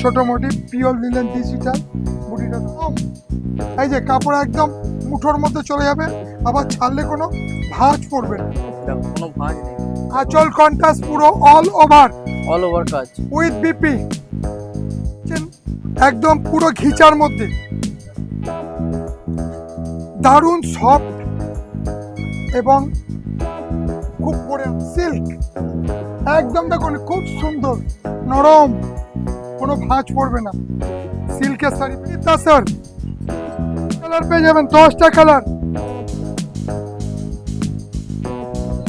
ছোট মোটি পিওর নিলেন ডিজিটাল মুটিটা কম এই যে কাপড় একদম মুঠোর মধ্যে চলে যাবে আবার ছাড়লে কোনো ভাঁজ পড়বে না। কোনো ভাঁজ নেই। আঁচল কন্ট্রাস্ট পুরো অল ওভার অল ওভার কাজ। উইথ বিপি একদম পুরো ঘিচার মধ্যে। দারুণ সফট এবং খুব পরে সিল্ক একদম দেখুন খুব সুন্দর নরম। কোনো ভাঁজ পড়বে না। সিল্কের শাড়ি পিতা স্যার। কালার পেয়ে যাবেন, দশটা কালার।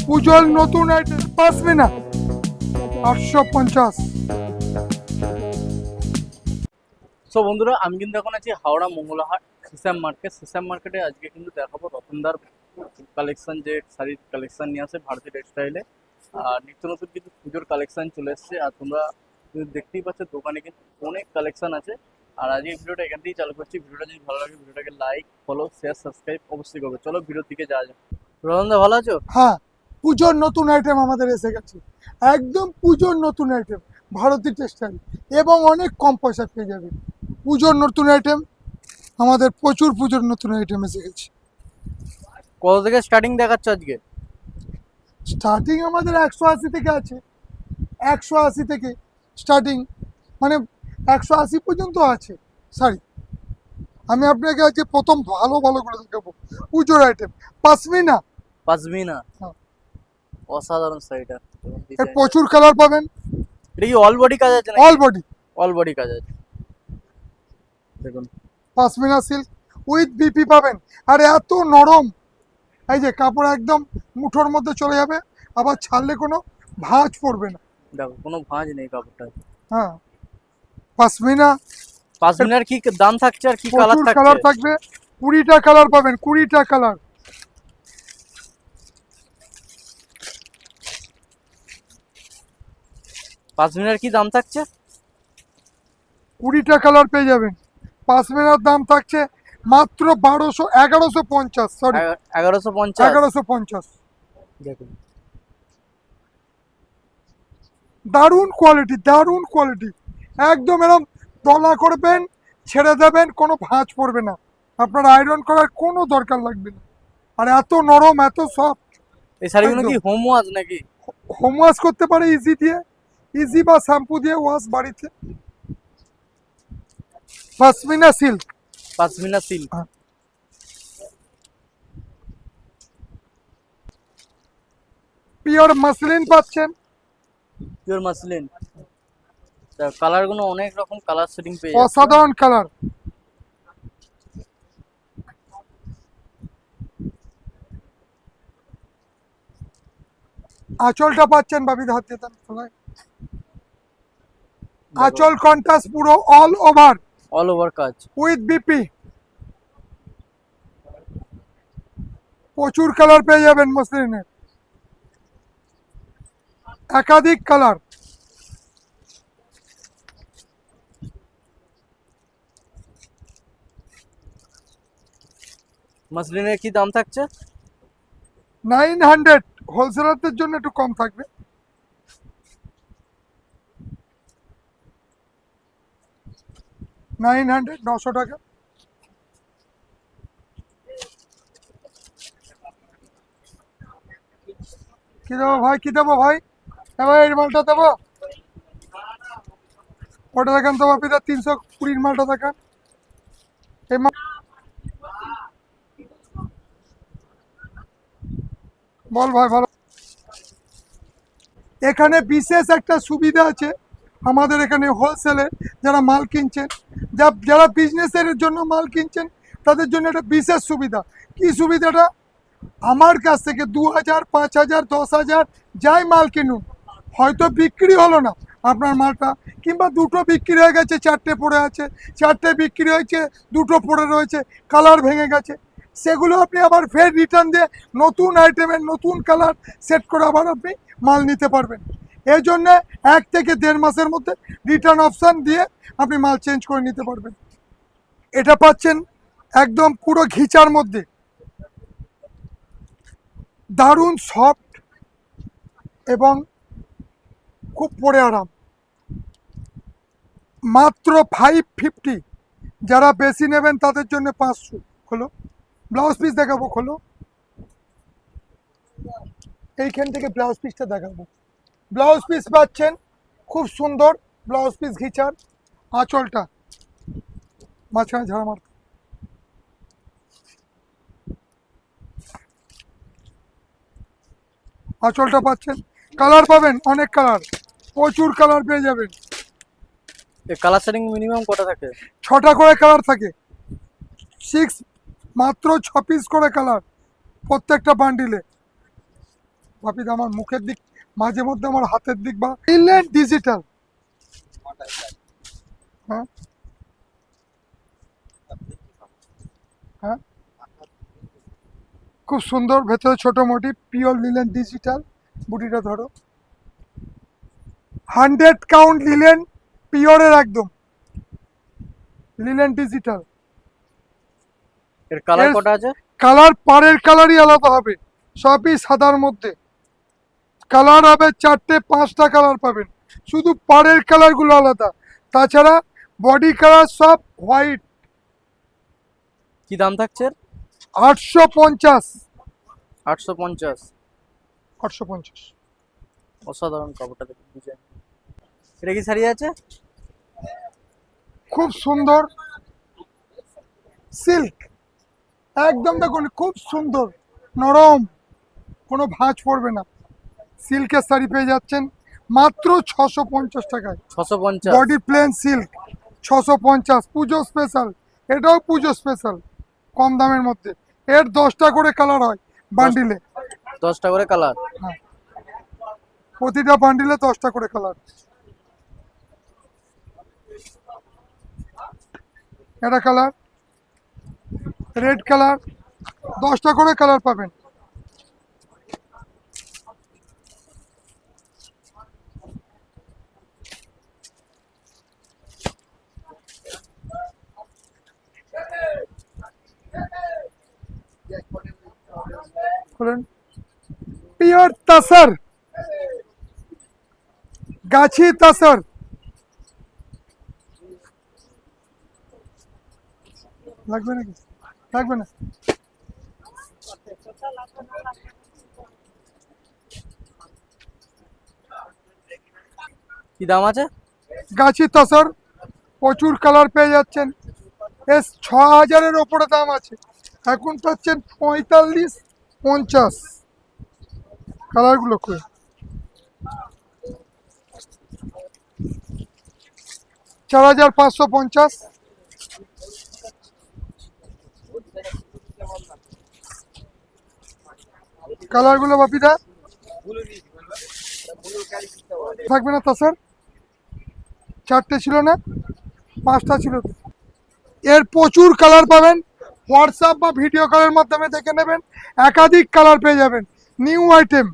পুজোর নতুন আইটেম পাসবে না। আটশো পঞ্চাশ। সো বন্ধুরা, আমি কিন্তু এখন আছি হাওড়া মঙ্গলাহাট সিসাম মার্কেট। সিসাম মার্কেটে আজকে কিন্তু দেখাবো রতনদার কালেকশন যে শাড়ির কালেকশন নিয়ে আসে ভারতীয় টেক্সটাইলে আর নিত্য নতুন কিন্তু পুজোর কালেকশন চলে এসছে। আর তোমরা দেখতেই পাচ্ছ দোকানে কিন্তু অনেক কালেকশন আছে। আর আজকে ভিডিওটা এখান থেকেই চালু করছি। ভিডিওটা যদি ভালো লাগে ভিডিওটাকে লাইক ফলো শেয়ার সাবস্ক্রাইব অবশ্যই করবে। চলো ভিডিওর দিকে যাওয়া যাক। রতনদা ভালো আছো? হ্যাঁ পুজোর নতুন আইটেম আমাদের এসে গেছে। একদম পুজোর নতুন আইটেম ভারতী টেক্সটাইল এবং অনেক কম পয়সা পেয়ে যাবে। পুজোর নতুন আইটেম আমাদের প্রচুর পুজোর নতুন আইটেম এসে গেছে। কত থেকে স্টার্টিং দেখাচ্ছ আজকে? স্টার্টিং আমাদের একশো আশি থেকে আছে। একশো আশি থেকে স্টার্টিং মানে একশো আশি পর্যন্ত আছে। শাড়ি আমি আপনাকে আজকে প্রথম ভালো ভালো করে দেখাবো। পুজোর আইটেম পাসমিনা। পাসমিনা। হ্যাঁ। অসাধারণ শাড়িটা এর প্রচুর কালার পাবেন। এটা কি অল বডি কাজ আছে অল বডি অল বডি কাজ আছে। দেখুন। পাসমিনা সিল্ক উইথ বিপি পাবেন। আর এত নরম। এই যে কাপড় একদম মুঠোর মধ্যে চলে যাবে। আবার ছাড়লে কোনো ভাঁজ পড়বে না। দেখো কোনো ভাঁজ নেই কাপড়টা হ্যাঁ। পাসমিনা পাসমিনার কি দাম থাকছে আর কি কালার প্রচুর কালার থাকছে? থাকবে। কুড়িটা কালার পাবেন কুড়িটা কালার পাসমিনার কি দাম থাকছে? কুড়িটা কালার পেয়ে যাবেন। পাসমিনার দাম থাকছে মাত্র বারোশো এগারোশো পঞ্চাশ সরি এগারোশো পঞ্চাশ। এগারোশো পঞ্চাশ। দেখুন। দারুণ কোয়ালিটি দারুণ কোয়ালিটি একদম এরকম দলা করবেন ছেড়ে দেবেন কোনো ভাঁজ পড়বে না। আপনার আয়রন করার কোনো দরকার লাগবে না। আর এত নরম এত সফট এই শাড়িগুলো কি। হোম ওয়াশ নাকি? হোম ওয়াশ করতে পারে ইজি দিয়ে। ইজি বা শ্যাম্পু দিয়ে ওয়াশ বাড়িতে। Pashmina silk pashmina silk pure muslin পাচ্ছেন। পিওর মাসলিন কালারগুলো অনেক রকম কালার সেটিং পেয়ে অসাধারণ কালার আঁচলটা পাচ্ছেন বাবিদ হাত দিয়ে দেন খোলায়। আঁচল কন্ট্রাস্ট পুরো অল ওভার অল ওভার কাজ। উইথ বিপি প্রচুর কালার পেয়ে যাবেন মসলিনের একাধিক কালার। মাসলিনের কি দাম থাকছে? Nine hundred. হোলসেলারদের জন্য একটু কম থাকবে। নাইন হান্ড্রেড নশো টাকা। কি দেবো ভাই? কি দেবো ভাই? ভাই এই মালটা দেবো। ওটা দেখান তো বাপিদা তিনশো কুড়ির মালটা দেখান। এই মাল বল ভাই ভালো এখানে বিশেষ একটা সুবিধা আছে আমাদের এখানে হোলসেলে যারা মাল কিনছেন। যা, যারা বিজনেসের জন্য মাল কিনছেন, তাদের জন্য একটা বিশেষ সুবিধা। কি সুবিধাটা? আমার কাছ থেকে দু হাজার, পাঁচ হাজার, দশ হাজার, যাই মাল কিনুন। হয়তো বিক্রি হলো না আপনার মালটা, কিংবা দুটো বিক্রি হয়ে গেছে, চারটে পড়ে আছে। চারটে বিক্রি হয়েছে, দুটো পড়ে রয়েছে, কালার ভেঙে গেছে। সেগুলো আপনি আবার ফের রিটার্ন দিয়ে নতুন আইটেমের নতুন কালার সেট করে আবার আপনি মাল নিতে পারবেন। এই জন্যে এক থেকে দেড় মাসের মধ্যে রিটার্ন অপশান দিয়ে আপনি মাল চেঞ্জ করে নিতে পারবেন। এটা পাচ্ছেন একদম পুরো ঘিচার মধ্যে। দারুণ সফট এবং খুব পরে আরাম। মাত্র ফাইভ ফিফটি যারা বেশি নেবেন তাদের জন্য পাঁচশো। খোলো। ব্লাউজ পিস দেখাবো, খোলো। এইখান থেকে ব্লাউজ পিসটা দেখাবো। ব্লাউজ পিস পাচ্ছেন, খুব সুন্দর ব্লাউজ পিস ঘিচার, আঁচলটা। মাঝখানে ঝাড়া মারতে। আঁচলটা পাচ্ছেন। কালার পাবেন, অনেক কালার। প্রচুর কালার পেয়ে যাবেন। কালার সেটিং মিনিমাম কটা থাকে? ছটা করে কালার থাকে। সিক্স মাত্র ছ পিস করে কালার প্রত্যেকটা বান্ডিলে বাপিদ আমার মুখের দিক মাঝে মধ্যে আমার হাতের দিক বা ইনল্যান্ড ডিজিটাল হ্যাঁ? হ্যাঁ? খুব সুন্দর ভেতরে ছোট মোটি পিওর লিলেন ডিজিটাল বুটিটা ধরো। হান্ড্রেড কাউন্ট লিলেন পিওরের একদম। লিলেন ডিজিটাল এর কালার কটা আছে? কালার পাড়ের কালারই আলাদা হবে। সবই সাদার মধ্যে। কালার হবে চারটে পাঁচটা কালার পাবেন। শুধু পাড়ের কালারগুলো আলাদা। তাছাড়া বডি কালার সব হোয়াইট কি দাম থাকছে আটশো পঞ্চাশ। আটশো পঞ্চাশ। আটশো পঞ্চাশ। অসাধারণ কাপড়টা দেখুন ডিজাইন এটা কি শাড়ি আছে? খুব সুন্দর। সিল্ক। একদম দেখুন খুব সুন্দর। নরম। কোনো ভাঁজ পড়বে না। সিল্কের শাড়ি পেয়ে যাচ্ছেন মাত্র ছশো পঞ্চাশ টাকায়। ছশো পঞ্চাশ। বডি প্লেন সিল্ক ছশো পঞ্চাশ। পুজো স্পেশাল। এটাও পুজো স্পেশাল কম দামের মধ্যে। এর দশটা করে কালার হয় বান্ডিলে। দশটা করে কালার। প্রতিটা বান্ডিলে দশটা করে কালার। এটা কালার। Red colour. দশটা করে কালার পাবেন। বলেন পিওর তাসার। গাছি তাসার। লাগবে নাকি? লাগবে না? কি দাম আছে? গাছি তাসার প্রচুর কালার পেয়ে যাচ্ছেন। এস ছ হাজারের ওপরে দাম আছে। এখন পাচ্ছেন পঁয়তাল্লিশ পঞ্চাশ। কালারগুলো কই চার হাজার পাঁচশো পঞ্চাশ। কালারগুলো বাপিদা? থাকবে না তা, স্যার? চারটে ছিল না? পাঁচটা ছিল। এর প্রচুর কালার পাবেন। হোয়াটসঅ্যাপ বা ভিডিও কলের মাধ্যমে দেখে নেবেন। একাধিক কালার পেয়ে যাবেন। New item.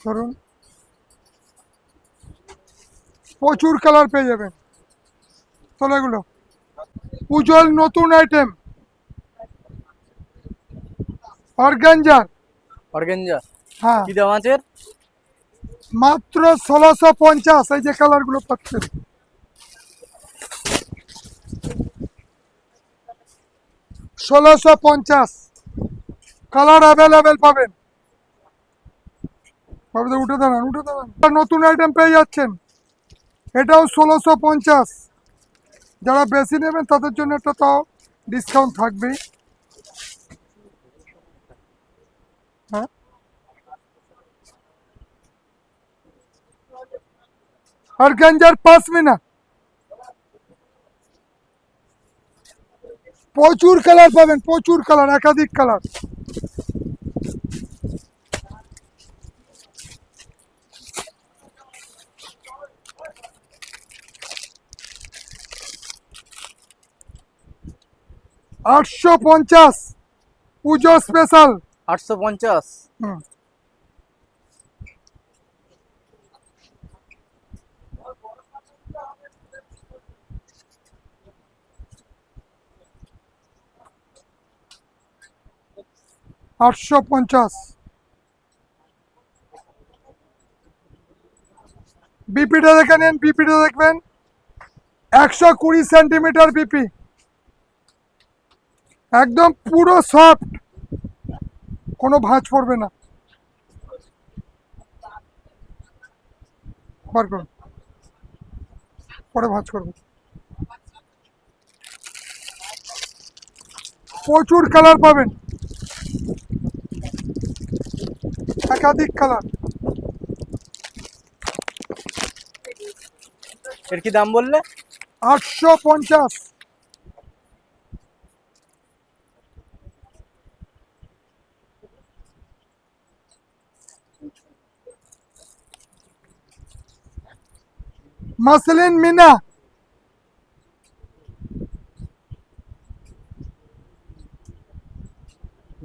ধরুন। প্রচুর কালার পেয়ে যাবেন। তোলো এগুলো। উজ্জ্বল নতুন আইটেম অর্গানজার অর্গেঞ্জা হ্যাঁ। কি দাম আছে মাত্র ষোলোশো পঞ্চাশ এই যে কালারগুলো পাচ্ছেন। ষোলোশো পঞ্চাশ। কালার অ্যাভেলেবেল পাবেন। উঠে দাঁড়ান উঠে দাঁড়ান। নতুন আইটেম পেয়ে যাচ্ছেন। এটাও ষোলোশো পঞ্চাশ। যারা বেশি নেবেন, তাদের জন্য একটা তাও ডিসকাউন্ট থাকবেই। হ্যাঁ? আর গঞ্জার পাশমিনা প্রচুর কালার পাবেন, প্রচুর কালার একাধিক কালার আটশো পঞ্চাশ। পুজো স্পেশাল আটশো পঞ্চাশ। আটশো পঞ্চাশ। বিপিটা দেখে নেন বিপিটা দেখবেন। একশো কুড়ি সেন্টিমিটার বিপি একদম পুরো সফট কোনো ভাঁজ পড়বে না। বার করুন। পরে ভাঁজ করবে। প্রচুর কালার পাবেন। একাধিক কালারের কি দাম বললে? আটশো পঞ্চাশ। মাসলিন মিনা।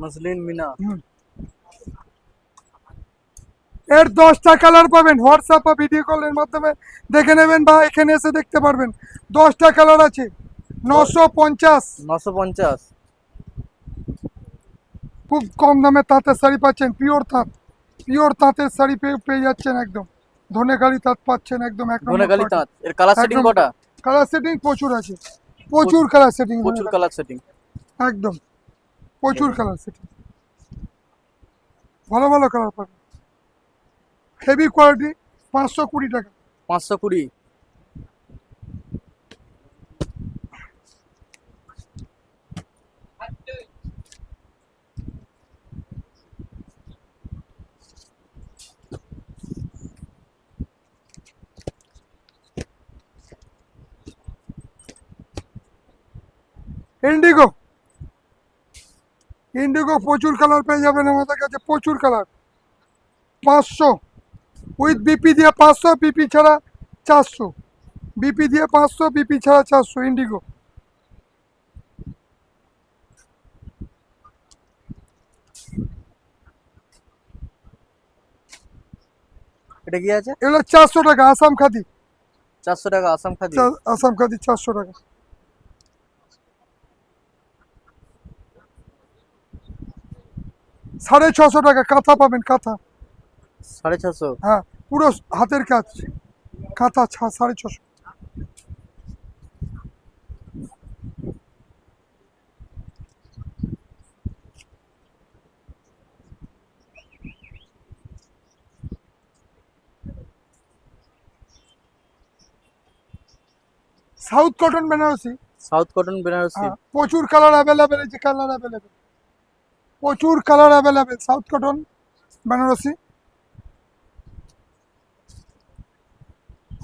মসলিন মিনা। এর দশটা কালার পাবেন। হোয়াটসঅ্যাপ বা ভিডিও কলের মাধ্যমে দেখে নেবেন বা এখানে এসে দেখতে পারবেন। দশটা কালার আছে। নশো পঞ্চাশ। নশো পঞ্চাশ। খুব কম দামে তাঁতের শাড়ি পাচ্ছেন। পিওর তাঁত। পিওর তাঁতের শাড়ি পেয়ে পেয়ে যাচ্ছেন একদম। ধনেখালি তাঁত পাচ্ছেন একদম এক ধনেখালি তাঁত। এর কালার সেটিং কটা? কালার সেটিং প্রচুর আছে। প্রচুর কালার সেটিং প্রচুর কালার সেটিং একদম। প্রচুর কালার সেটিং ভালো ভালো কালার পাবেন। হেভি কোয়ালিটি পাঁচশো কুড়ি টাকা। পাঁচশো কুড়ি? ইন্ডিগো ইন্ডিগো প্রচুর কালার পেয়ে যাবেন আমাদের কাছে প্রচুর কালার পাঁচশো। উইথ বিপি দিয়ে পাঁচশো বিপি ছাড়া চারশো। বিপি দিয়ে পাঁচশো বিপি ছাড়া চারশো ইন্ডিগো এটা কি আছে? এগুলো চারশো টাকা আসাম খাদি। চারশো টাকা আসাম খাদি। আসাম খাদি চারশো টাকা। সাড়ে ছশো টাকা কাঁথা পাবেন কাঁথা। সাড়ে ছশো? হ্যাঁ পুরো হাতের কাজ। কাঁথা সাড়ে ছশো। South cotton Benarasi. South cotton Benarasi. হ্যাঁ, প্রচুর কালার অ্যাভেলেবেল আছে কালার অ্যাভেলেবেল প্রচুর colour available south cotton Benarasi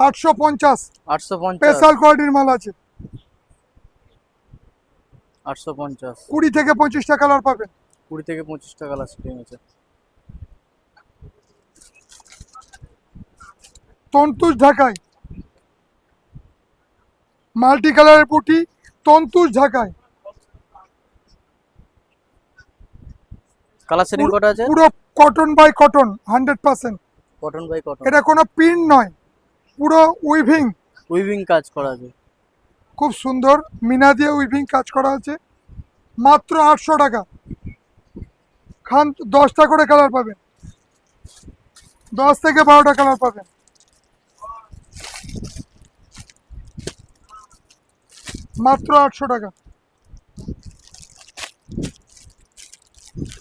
আটশো পঞ্চাশ। আটশো স্পেশাল কোয়ালিটির মাল আছে। আটশো পঞ্চাশ। কুড়ি থেকে পঁচিশটা কালার পাবেন। কুড়ি থেকে পঁচিশটা কালার সেটিং আছে। তন্তুষ ঢাকায় মাল্টি কালারের পুটি তন্তুষ ঢাকায় কালার সেটিং কটা আছে? পুরো cotton by cotton hundred percent cotton by cotton এটা কোনো প্রিন্ট নয় পুরো উইভিং উইভিং কাজ করা আছে। খুব সুন্দর মিনা দিয়ে উইভিং কাজ করা আছে। মাত্র আটশো টাকা। খান দশটা করে কালার পাবেন। দশ থেকে বারোটা কালার পাবেন। মাত্র আটশো টাকা।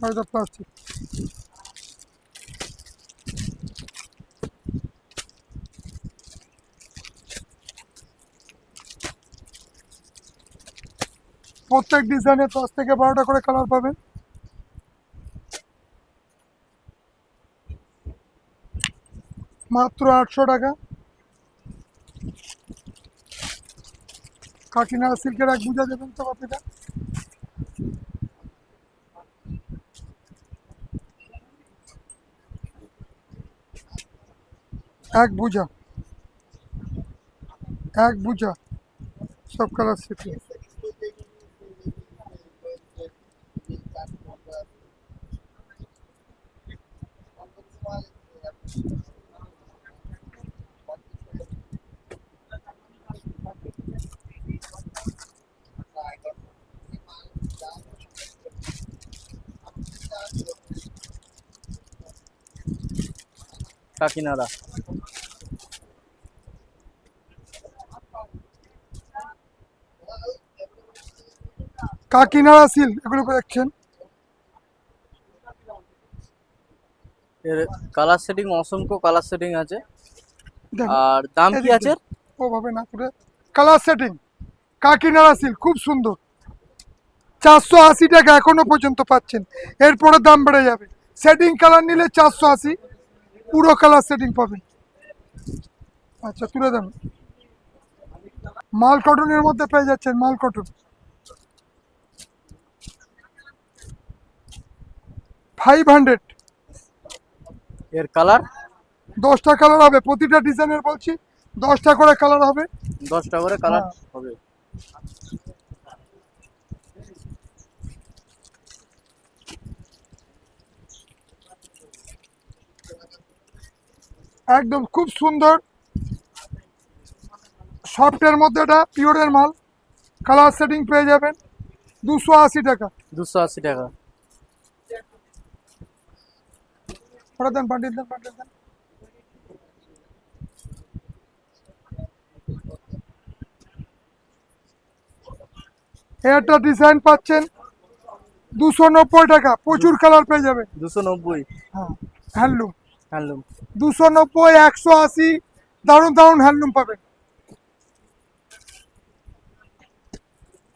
হয়তো প্লাস্টিক প্রত্যেক ডিজাইনে দশ থেকে বারোটা করে কালার পাবেন। মাত্র আটশো টাকা। কাকিনাড়া সিল্কের এক বুঝা দেবেন তো বাপিটা এক বুঝা। এক বুঝা। সব কালার সিটি। কাকিনাড়া। কাকিনাড়া সিল্ক এগুলো দেখছেন? এর কালার সেটিং অসংখ্য কালার সেটিং আছে। আর দাম কি আছে? দিয়ে। ওভাবে না করে কালার সেটিং কাকিনাড়া সিল্ক খুব সুন্দর। চারশো আশি টাকা এখনও পর্যন্ত পাচ্ছেন। এরপরে দাম বেড়ে যাবে। সেটিং কালার নিলে চারশো আশি পুরো কালার সেটিং পাবেন। আচ্ছা তুলে দেন। মাল কটনের মধ্যে পেয়ে যাচ্ছেন মাল কটন ফাইভ হান্ড্রেড এর কালার দশটা কালার হবে প্রতিটা ডিজাইনের বলছি। দশটা করে কালার হবে। দশটা করে কালার হ্যাঁ। হবে। একদম খুব সুন্দর। সফটের মধ্যে এটা পিওরের মাল। কালার সেটিং পেয়ে যাবেন। দুশো আশি টাকা। দুশো আশি টাকা। ওরা দেন বান্ডিল দেন বান্ডিল দেন। একটা ডিজাইন পাচ্ছেন দুশো নব্বই টাকা প্রচুর কালার পেয়ে যাবেন। দুশো নব্বই। হ্যাঁ হ্যান্ডলুম হ্যান্ডলুম দুশো নব্বই একশো আশি দারুণ দারুণ হ্যান্ডলুম পাবেন।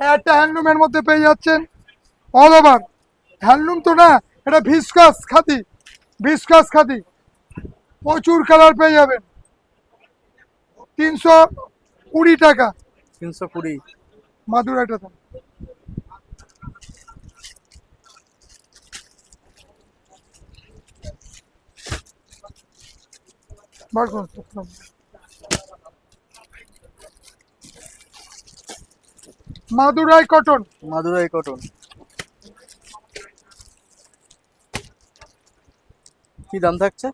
একটা হ্যান্ডলুমের মধ্যে পেয়ে যাচ্ছেন অল ওভার হ্যান্ডলুম তো না এটা ভিসকাস খাদি ভিসকাস খাদি প্রচুর কালার পেয়ে যাবেন। তিনশো কুড়ি টাকা। তিনশো কুড়ি। বার করুন মাদুরাই কটন। মাদুরাই কটন। কি দাম থাকছে?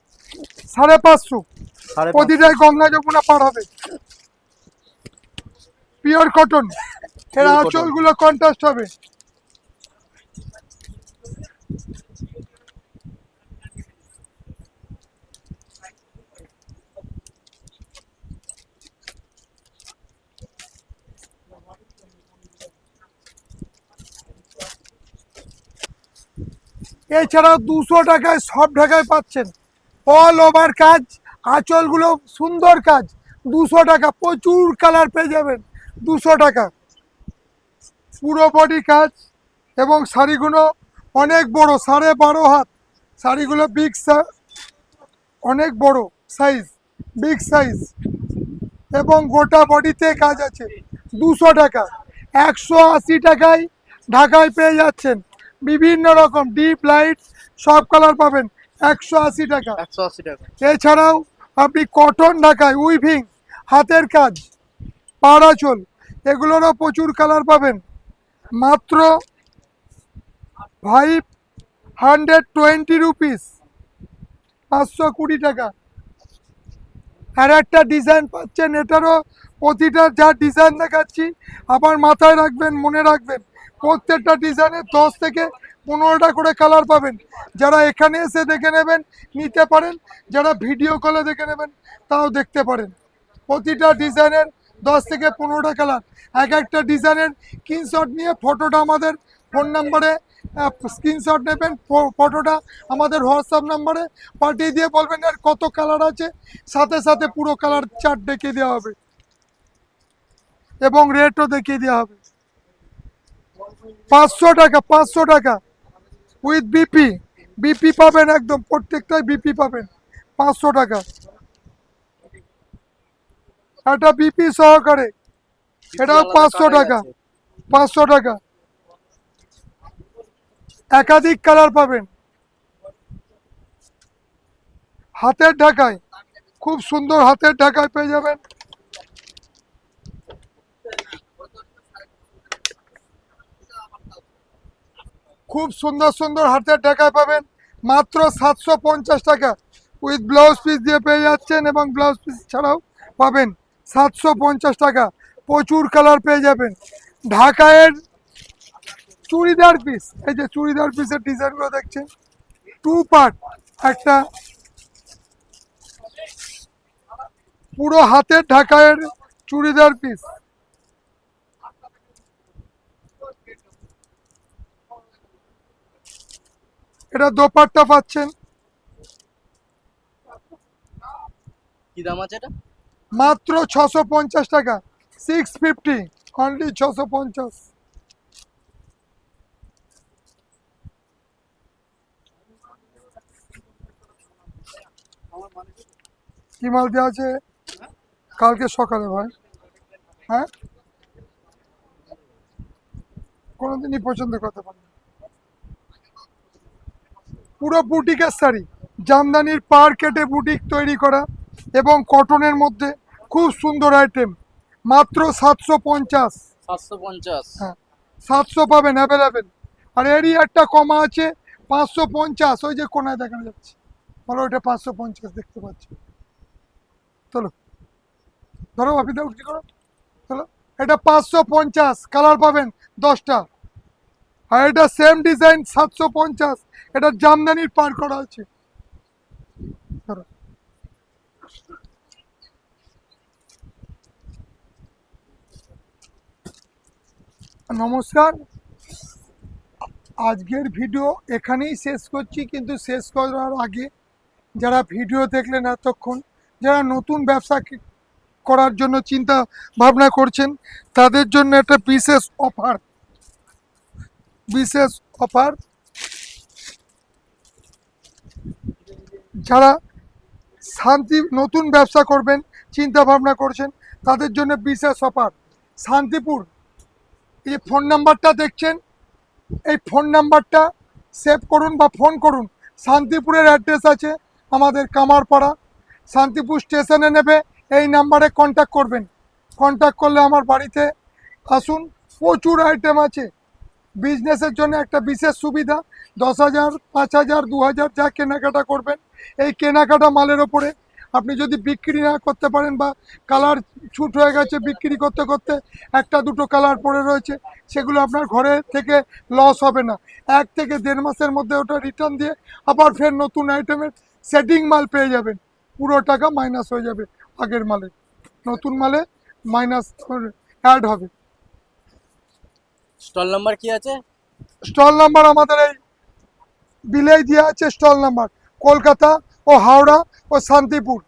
সাড়ে পাঁচশো। প্রতিটাই গঙ্গা যমুনা পার হবে। পিওর কটন এর আঁচলগুলো কন্ট্রাস্ট হবে। এছাড়াও দুশো টাকায় সব ঢাকায় পাচ্ছেন। অল ওভার কাজ, আঁচলগুলো সুন্দর কাজ। দুশো টাকা, প্রচুর কালার পেয়ে যাবেন। দুশো টাকা। পুরো বডি কাজ এবং শাড়িগুলো অনেক বড়, সাড়ে বারো হাত। শাড়িগুলো বিগ অনেক বড় সাইজ বিগ সাইজ এবং গোটা বডিতে কাজ আছে। দুশো টাকা। একশো আশি টাকায় ঢাকায় পেয়ে যাচ্ছেন। বিভিন্ন রকম ডিপ লাইট সব কালার পাবেন একশো আশি টাকা। একশো আশি টাকা। এছাড়াও আপনি কটন ঢাকায় উইভিং হাতের কাজ পাড়াচল এগুলোরও প্রচুর কালার পাবেন। মাত্র ফাইভ হান্ড্রেড টোয়েন্টি রুপিস পাঁচশো কুড়ি টাকা। আর একটা ডিজাইন পাচ্ছেন এটারও প্রতিটা যা ডিজাইন দেখাচ্ছি আবার মাথায় রাখবেন মনে রাখবেন। প্রত্যেকটা ডিজাইনে দশ থেকে পনেরোটা করে কালার পাবেন। যারা এখানে এসে দেখে নেবেন, নিতে পারেন। যারা ভিডিও কলে দেখে নেবেন, তাও দেখতে পারেন। প্রতিটা ডিজাইনের দশ থেকে পনেরোটা কালার এক একটা ডিজাইনের স্ক্রিনশট নিয়ে ফটোটা আমাদের ফোন নাম্বারে স্ক্রিনশট নেবেন ফটোটা আমাদের হোয়াটসঅ্যাপ নাম্বারে পাঠিয়ে দিয়ে বলবেন এর কত কালার আছে। সাথে সাথে পুরো কালার চার্ট দেখিয়ে দেওয়া হবে। এবং রেটও দেখিয়ে দেওয়া হবে। পাঁচশো টাকা পাঁচশো টাকা। উইথ বিপি বিপি পাবেন একদম প্রত্যেকটাই বিপি পাবেন পাঁচশো টাকা। একটা বিপি সহকারে এটাও পাঁচশো টাকা পাঁচশো টাকা। একাধিক কালার পাবেন। হাতের ঢাকায় খুব সুন্দর হাতের ঢাকায় পেয়ে যাবেন। খুব সুন্দর সুন্দর হাতের ঢাকায় পাবেন। মাত্র সাতশো পঞ্চাশ টাকা। উইথ ব্লাউজ পিস দিয়ে পেয়ে যাচ্ছেন এবং ব্লাউজ পিস ছাড়াও পাবেন সাতশো পঞ্চাশ টাকা। প্রচুর কালার পেয়ে যাবেন। ঢাকায়ের চুড়িদার পিস। এই যে চুড়িদার পিসের ডিজাইনগুলো দেখছেন। টু পার্ট একটা পুরো হাতের ঢাকায়ের চুড়িদার পিস। এটা দোপাট্টা পাচ্ছেন। কি দাম আছে এটা? মাত্র ছশো পঞ্চাশ টাকা। সিক্স ফিফটি অনলি ছশো পঞ্চাশ। কি মাল দেওয়া আছে? কালকে সকালে ভাই। হ্যাঁ? কোনোদিনই পছন্দ করতে পারি। পুরো বুটিকের শাড়ি। জামদানির পার কেটে বুটিক তৈরি করা এবং কটনের মধ্যে খুব সুন্দর আইটেম মাত্র সাতশো পঞ্চাশ। সাতশো পঞ্চাশ। হ্যাঁ সাতশো পাবেন অ্যাভেলেবেল আর এরই একটা কমা আছে পাঁচশো পঞ্চাশ। ওই যে কোনায় দেখানো যাচ্ছে। বলো ওইটা পাঁচশো পঞ্চাশ দেখতে পাচ্ছি। চলো। ধরো দাও কি করো? চলো। এটা পাঁচশো পঞ্চাশ। কালার পাবেন দশটা। আর এটা সেম ডিজাইন সাতশো পঞ্চাশ। এটা জামদানির পার করা আছে। নমস্কার। আজকের ভিডিও এখানেই শেষ করছি, কিন্তু শেষ করার আগে যারা ভিডিও দেখলেন এতক্ষণ, যারা নতুন ব্যবসা করার জন্য চিন্তা ভাবনা করছেন, তাদের জন্য একটা বিশেষ অফার বিশেষ অফার। যারা শান্তি নতুন ব্যবসা করবেন চিন্তা ভাবনা করছেন, তাদের জন্য বিশেষ অফার। শান্তিপুর, এই ফোন নাম্বারটা দেখছেন? এই ফোন নাম্বারটা সেভ করুন বা ফোন করুন। শান্তিপুরের অ্যাড্রেস আছে আমাদের কামারপাড়া। শান্তিপুর স্টেশনে নেবে, এই নাম্বারে কন্ট্যাক্ট করবেন। কন্ট্যাক্ট করলে আমার বাড়িতে আসুন। প্রচুর আইটেম আছে। বিজনেসের জন্য একটা বিশেষ সুবিধা, দশ হাজার, পাঁচ হাজার, দু হাজার, যা কেনাকাটা করবেন। এই কেনাকাটা মালের ওপরে আপনি যদি বিক্রি না করতে পারেন বা কালার ছুট হয়ে গেছে বিক্রি করতে করতে, একটা দুটো কালার পড়ে রয়েছে, সেগুলো আপনার ঘরে থেকে লস হবে না। এক থেকে দেড় মাসের মধ্যে ওটা রিটার্ন দিয়ে আবার ফের নতুন আইটেমের সেটিং মাল পেয়ে যাবেন। পুরো টাকা মাইনাস হয়ে যাবে আগের মালে। নতুন মালে মাইনাস অ্যাড হবে। স্টল নাম্বার কি আছে? স্টল নাম্বার আমাদের এই বিলেই দেওয়া আছে, স্টল নাম্বার। কলকাতা ও হাওড়া ও শান্তিপুর।